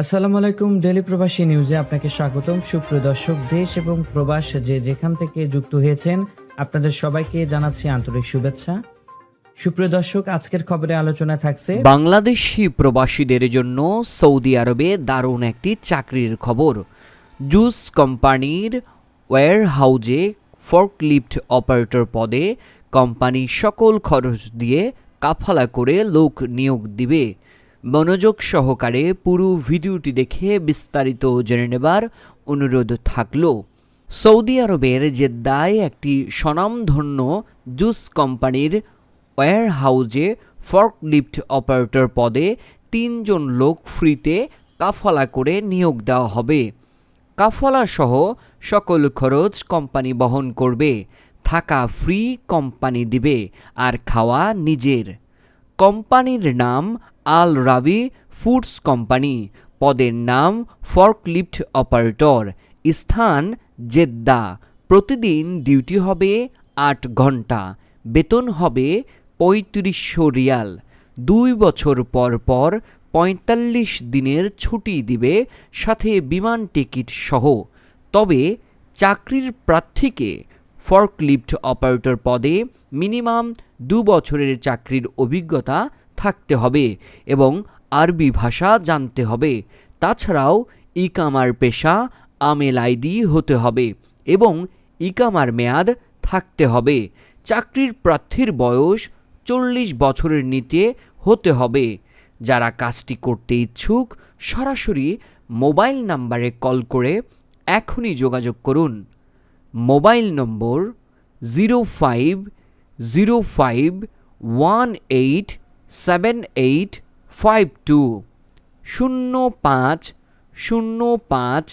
আসসালামু আলাইকুম ডেলি প্রবাসী নিউজে আপনাকে স্বাগতম। সুপ্রিয় দর্শক, দেশ এবং প্রবাস যে যেখান থেকে যুক্ত হয়েছেন, আপনাদের সবাইকে জানাচ্ছি আন্তরিক শুভেচ্ছা। সুপ্রিয় দর্শক, আজকের খবরে আলোচনা থাকছে বাংলাদেশি প্রবাসীদের জন্য সৌদি আরবে দারুণ একটি চাকরির খবর। জুস কোম্পানির ওয়্যার হাউজে ফর্কলিফট অপারেটর পদে কোম্পানি সকল খরচ দিয়ে কাফালা করে লোক নিয়োগ দিবে। মনোযোগ সহকারে পুরো ভিডিওটি দেখে বিস্তারিত জেনে নেবার অনুরোধ থাকল। সৌদি আরবের জেদ্দায় একটি স্বনামধন্য জুস কোম্পানির ওয়্যার হাউজে ফর্কলিফট অপারেটর পদে তিনজন লোক ফ্রিতে কাফলা করে নিয়োগ দেওয়া হবে। কাফালা সহ সকল খরচ কোম্পানি বহন করবে, থাকা ফ্রি কোম্পানি দিবে আর খাওয়া নিজের। কোম্পানির নাম আল রাবি ফুডস কোম্পানি। পদের নাম ফর্কলিফট অপারেটর। স্থান জেদ্দা। প্রতিদিন ডিউটি হবে আট ঘণ্টা। বেতন হবে পঁয়ত্রিশশো রিয়াল। দুই বছর পর পর পঁয়তাল্লিশ দিনের ছুটি দিবে সাথে বিমান টিকিট সহ। তবে চাকরির প্রার্থীকে ফর্কলিফট অপারেটর পদে মিনিমাম দু বছরের চাকরির অভিজ্ঞতা থাকতে হবে এবং আরবি ভাষা জানতে হবে। তাছাড়াও ইকামার পেশা, আমেল আইডি হতে হবে এবং ইকামার মেয়াদ থাকতে হবে। চাকরির প্রার্থীর বয়স চল্লিশ বছরের নিচে হতে হবে। যারা কাজটি করতে ইচ্ছুক, সরাসরি মোবাইল নাম্বারে কল করে এখনই যোগাযোগ করুন। Mobile number zero five zero five one eight seven eight five two শূন্য পাঁচ শূন্য পাঁচ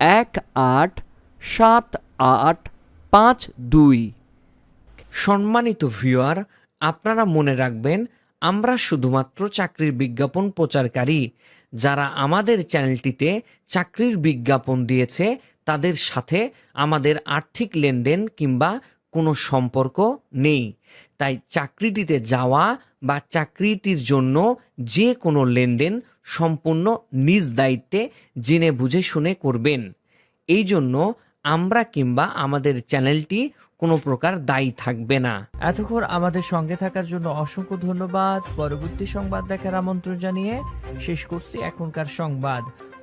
এক আট সাত আট পাঁচ দুই সম্মানিত ভিউয়ার আপনারা মনে রাখবেন, আমরা শুধুমাত্র চাকরির বিজ্ঞাপন প্রচারকারী। যারা আমাদের চ্যানেলটিতে চাকরির বিজ্ঞাপন দিয়েছে, তাদের সাথে আমাদের আর্থিক লেনদেন কিংবা কোনো সম্পর্ক নেই। তাই চাকরিটিতে যাওয়া বা চাকরিটির জন্য যে কোনো লেনদেন সম্পূর্ণ নিজ দায়িত্বে জেনে বুঝে শুনে করবেন। এই জন্য আমরা কিংবা আমাদের চ্যানেলটি কোনো প্রকার দায়ী থাকবে না। এতক্ষণ আমাদের সঙ্গে থাকার জন্য অসংখ্য ধন্যবাদ। পরবর্তী সংবাদ দেখার আমন্ত্রণ জানিয়ে শেষ করছি এখনকার সংবাদ।